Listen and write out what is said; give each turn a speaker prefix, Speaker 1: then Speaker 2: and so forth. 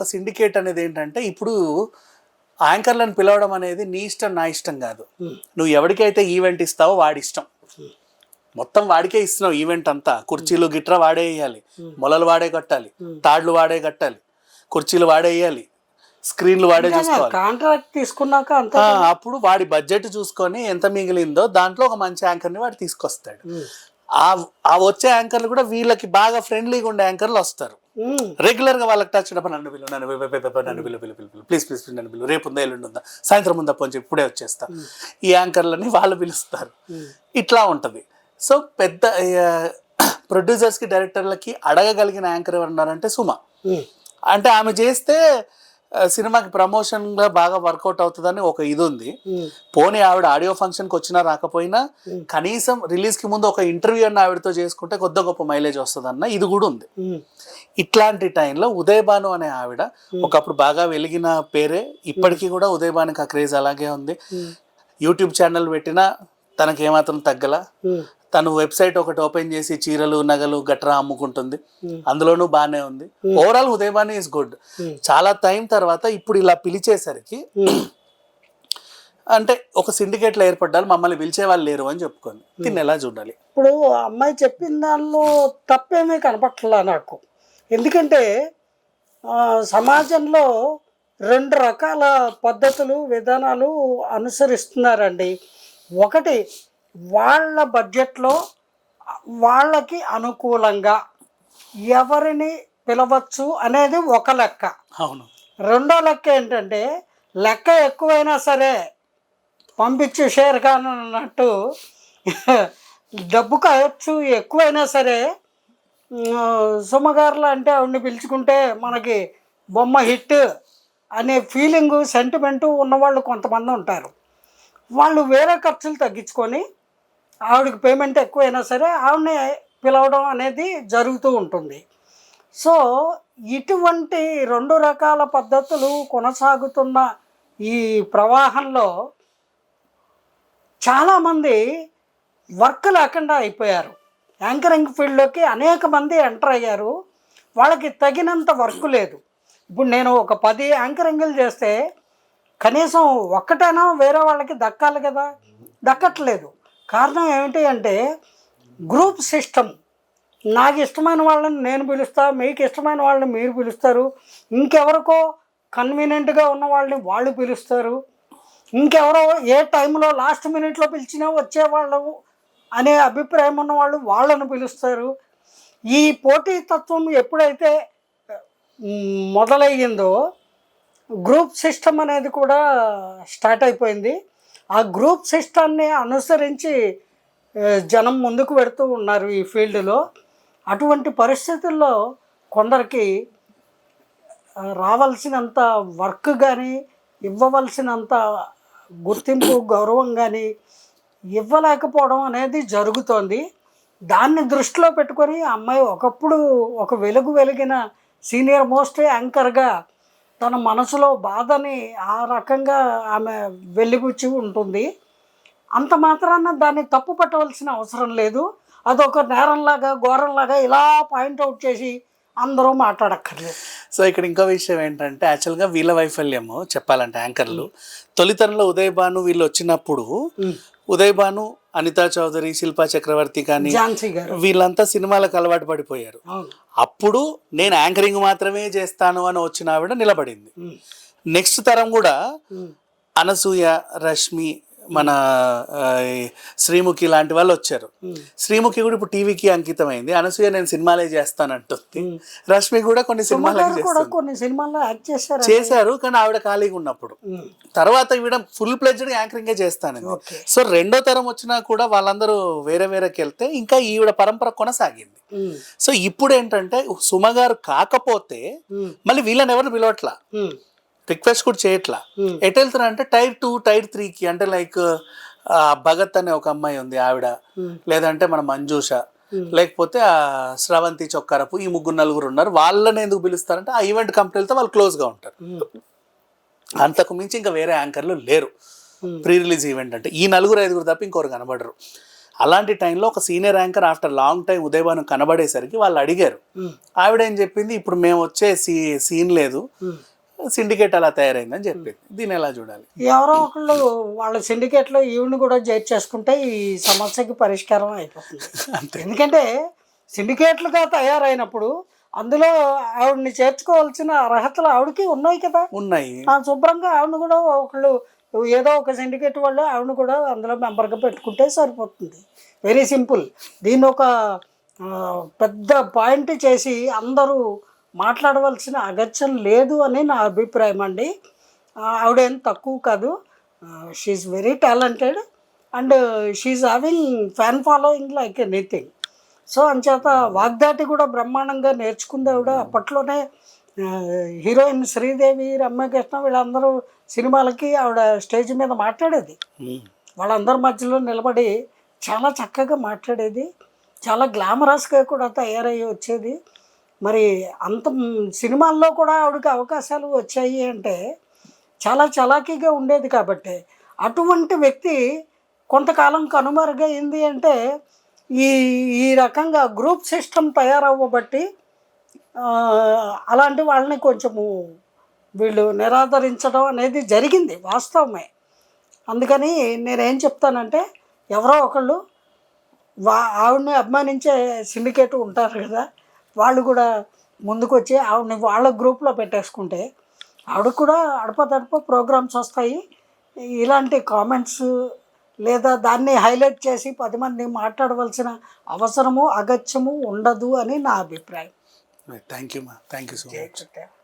Speaker 1: Syndicate అనేది ఏంటంటే ఇప్పుడు యాంకర్లను పిలవడం అనేది నీ ఇష్టం నా ఇష్టం కాదు. నువ్వు ఎవరికైతే ఈవెంట్ ఇస్తావో వాడి ఇష్టం. మొత్తం వాడికే ఇస్తున్నావు ఈవెంట్ అంతా. కుర్చీలు గిట్రా వాడే వేయాలి. మొలలు వాడే కట్టాలి. తాడ్లు వాడే కట్టాలి. కుర్చీలు వాడే వేయాలి. స్క్రీన్లు వాడే చూసుకోవాలి.
Speaker 2: కాంట్రాక్ట్ తీసుకున్నాక
Speaker 1: అప్పుడు వాడి బడ్జెట్ చూసుకొని ఎంత మిగిలిందో దాంట్లో ఒక మంచి యాంకర్ని వాడు తీసుకొస్తాడు. ఆ వచ్చే యాంకర్లు కూడా వీళ్ళకి బాగా ఫ్రెండ్లీగా ఉండే యాంకర్లు వస్తారు. రెగ్యులర్గా వాళ్ళకి టచ్ అయినప్పుడు నన్ను పిలువు నన్ను నన్ను పిలువు పిలువు పిలువు ప్లీజ్ ప్లీజ్ నన్ను పిలువు రేపు ఉందా ఎల్లుండి ఉందా సాయంత్రం ఉందా? పోని చెప్పి ఇప్పుడే వచ్చేస్తా. ఈ యాంకర్లని వాళ్ళు పిలుస్తారు. ఇట్లా ఉంటది. సో పెద్ద ప్రొడ్యూసర్స్కి డైరెక్టర్లకి అడగగలిగిన యాంకర్ ఎవరున్నారంటే సుమ. అంటే ఆమె చేస్తే సినిమాకి ప్రమోషన్గా బాగా వర్కౌట్ అవుతుందని ఒక ఇది ఉంది పోనీ ఆవిడ ఆడియో ఫంక్షన్కి వచ్చినా రాకపోయినా కనీసం రిలీజ్కి ముందు ఒక ఇంటర్వ్యూ అన్న ఆవిడతో చేసుకుంటే కొద్ది గొప్ప మైలేజ్ వస్తుందన్న ఇది కూడా ఉంది. ఇట్లాంటి టైంలో ఉదయ్ భాను అనే ఆవిడ ఒకప్పుడు బాగా వెలిగిన పేరే ఇప్పటికీ కూడా ఉదయ్ భానుకి ఆ క్రేజ్ అలాగే ఉంది. యూట్యూబ్ ఛానల్ పెట్టినా తనకి ఏమాత్రం తగ్గల. తను వెబ్సైట్ ఒకటి ఓపెన్ చేసి చీరలు నగలు గట్రా అమ్ముకుంటుంది. అందులోనూ బాగానే ఉంది. Overall Uday Bhanu is good చాలా టైం తర్వాత ఇప్పుడు ఇలా పిలిచేసరికి అంటే ఒక సిండికేట్లో ఏర్పడ్డారు మమ్మల్ని పిలిచే వాళ్ళు లేరు అని చెప్పుకొని దీన్ని ఎలా చూడాలి?
Speaker 2: ఇప్పుడు అమ్మాయి చెప్పిన దానిలో తప్పేమీ కనపట్లా నాకు. ఎందుకంటే సమాజంలో రెండు రకాల పద్ధతులు విధానాలు అనుసరిస్తున్నారండి. ఒకటి వాళ్ళ బడ్జెట్లో వాళ్ళకి అనుకూలంగా ఎవరిని పిలవచ్చు అనేది ఒక లెక్క.
Speaker 1: అవును.
Speaker 2: రెండో లెక్క ఏంటంటే లెక్క ఎక్కువైనా సరే పంపించు షేర్ ఖాన్ అన్నట్టు డబ్బు ఖర్చు ఎక్కువైనా సరే సుమగారులు అంటే ఆవిడని పిలుచుకుంటే మనకి బొమ్మ హిట్ అనే ఫీలింగు సెంటిమెంటు ఉన్నవాళ్ళు కొంతమంది ఉంటారు. వాళ్ళు వేరే ఖర్చులు తగ్గించుకొని ఆవిడకి పేమెంట్ ఎక్కువైనా సరే ఆవిడని పిలవడం అనేది జరుగుతూ ఉంటుంది. సో ఇటువంటి రెండు రకాల పద్ధతులు కొనసాగుతున్న ఈ ప్రవాహంలో చాలామంది వర్క్ లేకుండా అయిపోయారు. యాంకరింగ్ ఫీల్డ్లోకి అనేక మంది ఎంటర్ అయ్యారు. వాళ్ళకి తగినంత వర్క్ లేదు. ఇప్పుడు నేను ఒక పది యాంకరింగ్లు చేస్తే కనీసం ఒక్కటైనా వేరే వాళ్ళకి దక్కాలి కదా? దక్కట్లేదు. కారణం ఏమిటి అంటే గ్రూప్ సిస్టమ్. నాకు ఇష్టమైన వాళ్ళని నేను పిలుస్తా మీకు ఇష్టమైన వాళ్ళని మీరు పిలుస్తారు. ఇంకెవరికో కన్వీనియంట్గా ఉన్న వాళ్ళని వాళ్ళు పిలుస్తారు. ఇంకెవరో ఏ టైంలో లాస్ట్ మినిట్లో పిలిచినా వచ్చేవాళ్ళు అనే అభిప్రాయం ఉన్న వాళ్ళు వాళ్ళను పిలుస్తారు. ఈ పోటీతత్వం ఎప్పుడైతే మొదలయ్యిందో గ్రూప్ సిస్టమ్ అనేది కూడా స్టార్ట్ అయిపోయింది. ఆ గ్రూప్ సిస్టాన్ని అనుసరించి జనం ముందుకు పెడుతూ ఉన్నారు ఈ ఫీల్డ్లో. అటువంటి పరిస్థితుల్లో కొందరికి రావాల్సినంత వర్క్ కానీ ఇవ్వవలసినంత గుర్తింపు గౌరవం కానీ ఇవ్వలేకపోవడం అనేది జరుగుతోంది. దాన్ని దృష్టిలో పెట్టుకొని అమ్మాయి ఒకప్పుడు ఒక వెలుగు వెలిగిన సీనియర్ మోస్ట్ యాంకర్గా తన మనసులో బాధని ఆ రకంగా ఆమె వెలిగుచ్చి ఉంటుంది. అంత మాత్రాన దాన్ని తప్పు పట్టవలసిన అవసరం లేదు. అదొక నేరంలాగా ఘోరంలాగా ఇలా పాయింట్అవుట్ చేసి అందరూ మాట్లాడక్కర్లేదు.
Speaker 1: సో ఇక్కడ ఇంకో విషయం ఏంటంటే యాక్చువల్గా వీళ్ళ వైఫల్యము చెప్పాలంటే యాంకర్లు. తొలితరంలో ఉదయ్ భాను వీళ్ళు వచ్చినప్పుడు ఉదయ్ భాను అనితా చౌదరి శిల్పా చక్రవర్తి కానీ వీళ్ళంతా సినిమాలకు అలవాటు పడిపోయారు అప్పుడు నేను యాంకరింగ్ మాత్రమే చేస్తాను అని వచ్చిన ఆవిడ నిలబడింది. నెక్స్ట్ తరం కూడా. అనసూయ రష్మి మన శ్రీముఖి లాంటి వాళ్ళు వచ్చారు. శ్రీముఖి కూడా ఇప్పుడు టీవీకి అంకితమైంది. అనసూయ నేను సినిమాలే చేస్తానంటుంది. రష్మి కూడా కొన్ని
Speaker 2: సుమగారు సినిమాల్లో యాక్ట్ చేశారు
Speaker 1: చేశారు కానీ ఆవిడ ఖాళీగా ఉన్నప్పుడు. తర్వాత ఈవిడ ఫుల్ ప్లెడ్జ్డ్ యాంకరింగే చేస్తాను సో రెండో తరం వచ్చినా కూడా వాళ్ళందరూ వేరే వేరేకి వెళ్తే ఇంకా ఈవిడ పరంపర కొనసాగింది. సో ఇప్పుడు ఏంటంటే సుమ గారు కాకపోతే. మళ్ళీ వీళ్ళని ఎవరు పిలవట్లా. రిక్వెస్ట్ కూడా చేయట్లా. ఎటు వెళ్తున్నా అంటే టైర్ టూ టైర్ త్రీకి అంటే లైక్ భగత్ అనే ఒక అమ్మాయి ఉంది ఆవిడ. లేదంటే మన మంజూష. లేకపోతే ఆ శ్రవంతి చొక్కరపు ఈ ముగ్గురు నలుగురు ఉన్నారు వాళ్ళని ఎందుకు పిలుస్తారంటే ఆ ఈవెంట్ కంపెనీలతో వాళ్ళు క్లోజ్గా ఉంటారు. అంతకు మించి ఇంకా వేరే యాంకర్లు లేరు. ప్రీ రిలీజ్ ఈవెంట్ అంటే ఈ నలుగురు ఐదుగురు తప్ప ఇంకొకరు కనబడరు అలాంటి టైంలో ఒక senior anchor after long time Udayabhanu కనబడేసరికి వాళ్ళు అడిగారు ఆవిడ ఏం చెప్పింది ఇప్పుడు మేము వచ్చే సీ సీన్ లేదు. సిండికేట్ అలా తయారైందని చెప్పింది. దీన్ని ఎలా చూడాలి?
Speaker 2: ఎవరో ఒకళ్ళు వాళ్ళ సిండికేట్లో ఈవిని కూడా చేర్చేసుకుంటే ఈ సమస్యకి పరిష్కారం అయిపోతుంది.
Speaker 1: అంతే.
Speaker 2: ఎందుకంటే సిండికేట్లుగా తయారైనప్పుడు అందులో ఆవిడని చేర్చుకోవాల్సిన అర్హతలు ఆవిడకి ఉన్నాయి కదా.
Speaker 1: ఉన్నాయి.
Speaker 2: శుభ్రంగా ఆవిడ కూడా ఒకళ్ళు ఏదో ఒక సిండికేట్ వాళ్ళు ఆవిడ కూడా అందులో మెంబర్గా పెట్టుకుంటే సరిపోతుంది. వెరీ సింపుల్ దీన్ని ఒక పెద్ద పాయింట్ చేసి అందరూ మాట్లాడవలసిన అగత్యం లేదు అని నా అభిప్రాయం అండి. ఆవిడేం తక్కువ కాదు. She's very talented and she's having fan following like anything so అంచేత వాగ్దాటి కూడా బ్రహ్మాండంగా నేర్చుకుంది ఆవిడ. అప్పట్లోనే హీరోయిన్ శ్రీదేవి రమ్యకృష్ణ వీళ్ళందరూ సినిమాలకి ఆవిడ స్టేజ్ మీద మాట్లాడేది.
Speaker 1: ఉమ్.
Speaker 2: వాళ్ళందరి మధ్యలో నిలబడి చాలా చక్కగా మాట్లాడేది. చాలా గ్లామరస్గా కూడా తయారయ్యి వచ్చేది. మరి అంత సినిమాల్లో కూడా ఆవిడకి అవకాశాలు వచ్చాయి అంటే చాలా చలాకీగా ఉండేది కాబట్టి. అటువంటి వ్యక్తి కొంతకాలం కనుమరుగైంది అంటే ఈ ఈ రకంగా గ్రూప్ సిస్టమ్ తయారవ్వబట్టి అలాంటి వాళ్ళని కొంచెము వీళ్ళు నిరాదరించడం అనేది జరిగింది వాస్తవమే. అందుకని నేనేం చెప్తానంటే ఎవరో ఒకళ్ళు వా ఆవిడని అభిమానించే సిండికేట్ ఉంటారు కదా వాళ్ళు కూడా ముందుకు వచ్చి ఆవిడని వాళ్ళ గ్రూప్లో పెట్టేసుకుంటే ఆవిడకు కూడా అడపదడప ప్రోగ్రామ్స్ వస్తాయి. ఇలాంటి కామెంట్స్ లేదా దాన్ని హైలైట్ చేసి పది మంది మాట్లాడవలసిన అవసరము అగత్యము ఉండదు అని నా అభిప్రాయం.
Speaker 1: థ్యాంక్ యూ మా థ్యాంక్ యూ సో మచ్.